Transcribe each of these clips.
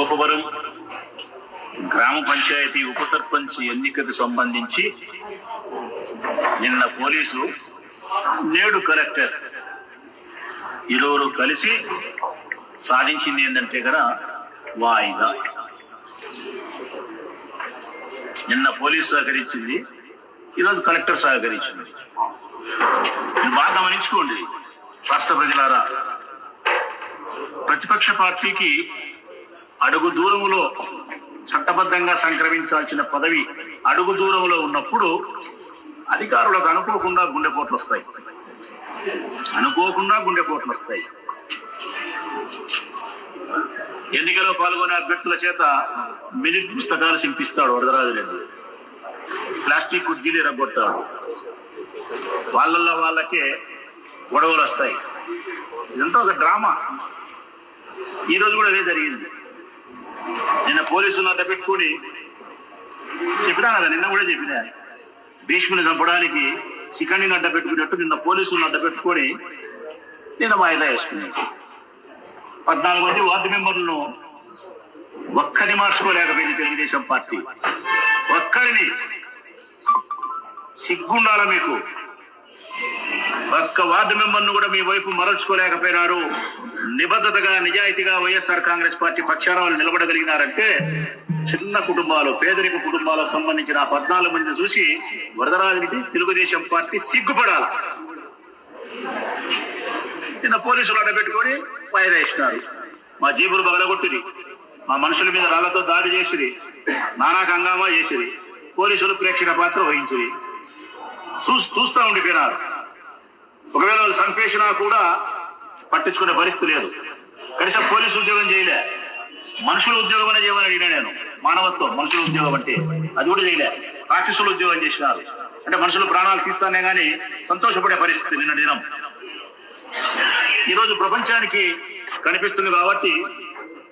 గోపవరం గ్రామ పంచాయతీ ఉప సర్పంచ్ ఎన్నికకు సంబంధించి నిన్న పోలీసు నేడు కలెక్టర్ ఇరువురు కలిసి సాధించింది ఏంటంటే కదా వాయిదా. నిన్న పోలీసు సహకరించింది ఈరోజు కలెక్టర్ సహకరించింది. మీరు బాగా గమనించుకోండి రాష్ట్ర ప్రజలారా. ప్రతిపక్ష పార్టీకి అడుగు దూరంలో చట్టబద్ధంగా సంక్రమించాల్సిన పదవి అడుగు దూరంలో ఉన్నప్పుడు అధికారులకు అనుకోకుండా గుండెపోట్లు వస్తాయి. అనుకోకుండా గుండెపోట్లు వస్తాయి. ఎన్నికలో పాల్గొనే అభ్యర్థుల చేత మినిట్ పుస్తకాలు చింపిస్తాడు వరదరాజు రెడ్డి. ప్లాస్టిక్ కుర్చీలు ఎరగొడతాడు. వాళ్ళల్లో వాళ్ళకే గొడవలు వస్తాయి. ఇదంతా ఒక డ్రామా. ఈ రోజు కూడా అదే జరిగింది. నిన్న పోలీసులు అడ్డ పెట్టుకొని చెప్పినా కదా నిన్న కూడా చెప్పినా. భీష్ముని చంపడానికి చికెన్ని అడ్డ పెట్టుకున్నట్టు నిన్న పోలీసులను అడ్డ పెట్టుకొని నిన్న వాయిదా వేసుకున్నాడు పద్నాలుగు మంది వార్డు మెంబర్లను ఒక్కరిని మార్చుకోలేకపోయింది తెలుగుదేశం పార్టీ. ఒక్కరిని సిగ్గుండాల మీకు? ఒక్క వార్డు మెంబర్ను కూడా మీ వైపు మరల్చుకోలేకపోయినారు. నిబద్ధతగా నిజాయితీగా వైఎస్ఆర్ కాంగ్రెస్ పార్టీ పక్షాన వాళ్ళు నిలబడగలిగినారంటే చిన్న కుటుంబాలు పేదరిక కుటుంబాలకు సంబంధించిన ఆ పద్నాలుగు మంది చూసి వరదరాజునికి తెలుగుదేశం పార్టీ సిగ్గుపడాలి. నిన్న పోలీసులు అడ్డబెట్టుకొని వాయిదా ఇచ్చినారు మా జీబులు బగలగొట్టిది మా మనుషుల మీద రాళ్ళతో దాడి చేసిరి. నానా హంగామా చేసిరి. పోలీసులు ప్రేక్షక పాత్ర వహించిరి. చూ చూస్తూ ఉండిపోయినారు ఒకవేళ సంపేషణ కూడా పట్టించుకునే పరిస్థితి లేదు. కనీసం పోలీసు ఉద్యోగం చేయలే. మనుషుల ఉద్యోగం అనే చేయమని అడిగినా నేను. మానవత్వం మనుషుల ఉద్యోగం అంటే అది కూడా చేయలే. రాక్షసుల ఉద్యోగం చేసినారు. అంటే మనుషులు ప్రాణాలు తీస్తానే కానీ సంతోషపడే పరిస్థితి నిన్న దినం. ఈరోజు ప్రపంచానికి కనిపిస్తుంది కాబట్టి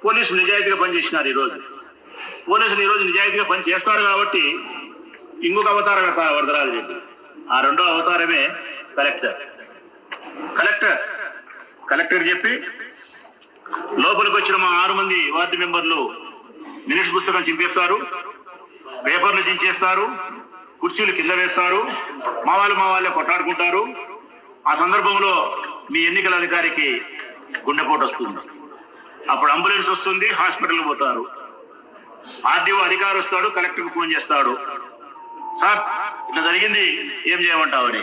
పోలీసులు నిజాయితీగా పనిచేసినారు ఈరోజు. పోలీసులు ఈరోజు నిజాయితీగా పని చేస్తారు కాబట్టి ఇంకొక అవతారం వరదరాజు రెడ్డి. ఆ రెండో అవతారమే కలెక్టర్. కలెక్టర్ కలెక్టర్ చెప్పి లోపలికి వచ్చిన మా ఆరు మంది వార్డు మెంబర్లు మినిట్స్ పుస్తకం చింపేస్తారు పేపర్లు చించేస్తారు కుర్చీలు కింద వేస్తారు మా వాళ్ళు మా వాళ్ళే కొట్లాడుకుంటారు. ఆ సందర్భంలో మీ ఎన్నికల అధికారికి గుండెపోటు వస్తుంది. అప్పుడు అంబులెన్స్ వస్తుంది హాస్పిటల్ పోతారు. ఆర్డీఓ అధికారి వస్తాడు కలెక్టర్కి ఫోన్ చేస్తాడు. సార్ ఇట్లా జరిగింది ఏం చేయమంటావని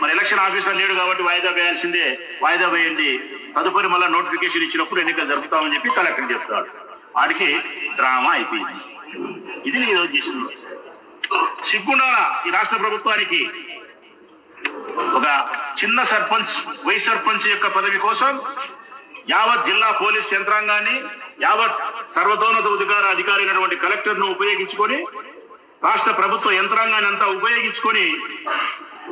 మరి ఎలక్షన్ ఆఫీసర్ లేడు కాబట్టి వాయిదా వేయాల్సిందే. వాయిదా వేయండి. తదుపరి మళ్ళీ నోటిఫికేషన్ ఇచ్చినప్పుడు ఎన్నికలు జరుపుతామని చెప్పి కలెక్టర్ చెప్తాడు. వాడికి డ్రామా అయిపోయింది. ఇది నేను ఈరోజు చేసింది. సిగ్గుండాల ఈ రాష్ట్ర ప్రభుత్వానికి? ఒక చిన్న సర్పంచ్ వైస్ సర్పంచ్ యొక్క పదవి కోసం యావత్ జిల్లా పోలీస్ యంత్రాంగాన్ని యావత్ సర్వతోన్నత అధికార అధికారి అయినటువంటి కలెక్టర్ను ఉపయోగించుకొని రాష్ట్ర ప్రభుత్వ యంత్రాంగాన్ని అంతా ఉపయోగించుకొని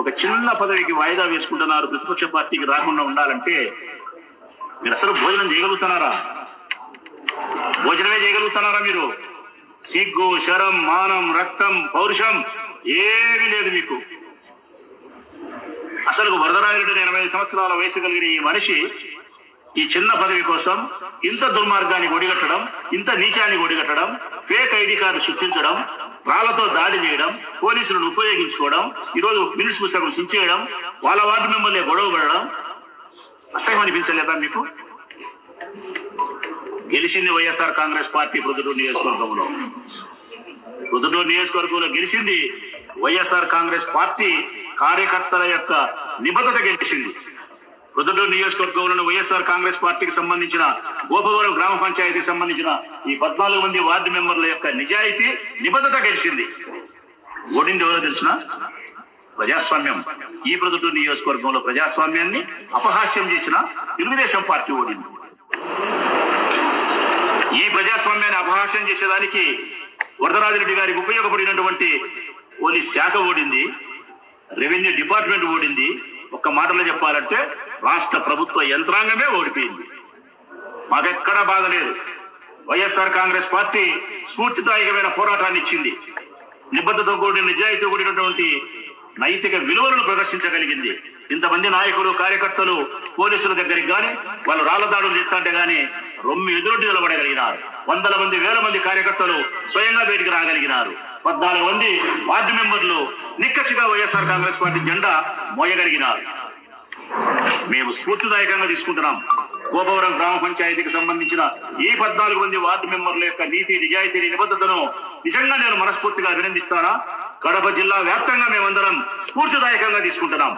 ఒక చిన్న పదవికి వాయిదా వేసుకుంటున్నారు. ప్రతిపక్ష పార్టీకి రాకుండా ఉండాలంటే మీరు అసలు భోజనం చేయగలుగుతున్నారా? భోజనమే చేయగలుగుతున్నారా మీరు? సిగ్గు శరం మానం రక్తం పౌరుషం ఏమీ లేదు మీకు. అసలు వరదరాయుడు ఎనభై సంవత్సరాల వయసు కలిగిన ఈ మనిషి ఈ చిన్న పదవి కోసం ఇంత దుర్మార్గాన్ని ఒడిగట్టడం ఇంత నీచాన్ని ఒడిగట్టడం ఫేక్ ఐడి కార్డు సృష్టించడం రాళ్ళతో దాడి చేయడం పోలీసులను ఉపయోగించుకోవడం ఈరోజు మినిట్స్ పుస్తకం చించేయడం వాళ్ళ వార్డు మెంబర్లే గొడవ పడడం. అసహ్యం అనిపించలేదా మీకు? గెలిచింది వైఎస్ఆర్ కాంగ్రెస్ పార్టీ పొద్దుటూరు నియోజకవర్గంలో. పొద్దుటూరు నియోజకవర్గంలో గెలిచింది వైఎస్ఆర్ కాంగ్రెస్ పార్టీ కార్యకర్తల యొక్క నిబద్ధత గెలిచింది. ప్రొద్దుటూరు నియోజకవర్గంలోని వైఎస్ఆర్ కాంగ్రెస్ పార్టీకి సంబంధించిన గోపవరం గ్రామ పంచాయతీకి సంబంధించిన ఈ పద్నాలుగు మంది వార్డు మెంబర్ల యొక్క నిజాయితీ నిబద్ధత గెలిచింది. ఓడింది ఎవరో తెలిసిన? ప్రజాస్వామ్యం. ఈ ప్రొద్దుటూరు నియోజకవర్గంలో ప్రజాస్వామ్యాన్ని అపహాస్యం చేసిన తెలుగుదేశం పార్టీ ఓడింది ఈ ప్రజాస్వామ్యాన్ని అపహాస్యం చేసేదానికి వరదరాజిరెడ్డి గారికి ఉపయోగపడినటువంటి పోలీస్ శాఖ ఓడింది రెవెన్యూ డిపార్ట్మెంట్ ఓడింది ఒక్క మాటలో చెప్పాలంటే రాష్ట్ర ప్రభుత్వ యంత్రాంగమే ఓడిపోయింది. మాకెక్కడా బాధ లేదు. వైఎస్ఆర్ కాంగ్రెస్ పార్టీ స్ఫూర్తిదాయకమైన పోరాటాన్ని ఇచ్చింది నిబద్ధత కూడిన నిజాయితీ కూడినటువంటి నైతిక విలువలను ప్రదర్శించగలిగింది. ఇంతమంది నాయకులు కార్యకర్తలు పోలీసుల దగ్గరికి గాని వాళ్ళు రాళ్ళ దాడులు చేస్తుంటే గాని రొమ్మి ఎదురొడ్డి నిలబడగలిగినారు. వందల మంది వేల మంది కార్యకర్తలు స్వయంగా బయటికి రాగలిగినారు. పద్నాలుగు మంది వార్డు మెంబర్లు నిక్కచ్చిగా వైఎస్ఆర్ కాంగ్రెస్ పార్టీ జెండా మోయగలిగినారు. మేము స్ఫూర్తిదాయకంగా తీసుకుంటున్నాం. గోపవరం గ్రామ పంచాయతీకి సంబంధించిన ఈ పద్నాలుగు మంది వార్డు మెంబర్ల యొక్క నీతి నిజాయితీ నిబద్ధతను నిజంగా నేను మనస్ఫూర్తిగా అభినందిస్తానా? కడప జిల్లా వ్యాప్తంగా మేమందరం స్ఫూర్తిదాయకంగా తీసుకుంటున్నాం.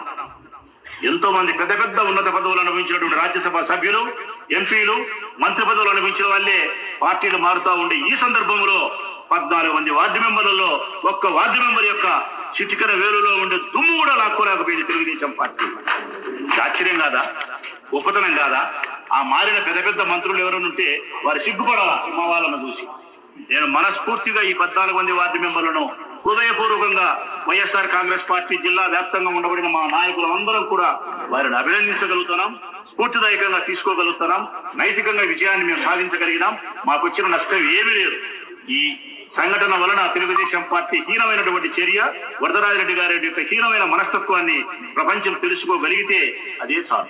ఎంతో మంది పెద్ద పెద్ద ఉన్నత పదవులు అనుభవించినటువంటి రాజ్యసభ సభ్యులు ఎంపీలు మంత్రి పదవులు అనుభవించిన వాళ్ళే పార్టీలు మారుతా ఉండే ఈ సందర్భంలో పద్నాలుగు మంది వార్డు మెంబర్లలో ఒక్క వార్డు మెంబర్ యొక్క చిటికర వేలులో ఉండే దుమ్ము కూడా లాక్కోలేకపోయింది తెలుగుదేశం పార్టీ. ఆశ్చర్యం కాదా? గొప్పతనం కాదా? ఆ మారిన పెద్ద పెద్ద మంత్రులు ఎవరైనా వారు సిగ్గుపడాలా మా వాళ్ళను చూసి. నేను మనస్ఫూర్తిగా ఈ పద్నాలుగు మంది వార్డు మెంబర్లను హృదయపూర్వకంగా వైఎస్ఆర్ కాంగ్రెస్ పార్టీ జిల్లా వ్యాప్తంగా ఉండబడిన మా నాయకులందరం కూడా వారిని అభినందించగలుగుతున్నాం స్ఫూర్తిదాయకంగా తీసుకోగలుగుతున్నాం నైతికంగా విజయాన్ని మేము సాధించగలిగినాం. మాకు వచ్చిన నష్టం ఏమీ లేదు. ఈ సంఘటన వలన తెలుగుదేశం పార్టీ హీనమైనటువంటి చర్య వరదరాజరెడ్డి గారి యొక్క హీనమైన మనస్తత్వాన్ని ప్రపంచం తెలుసుకోగలిగితే అదే చాలు.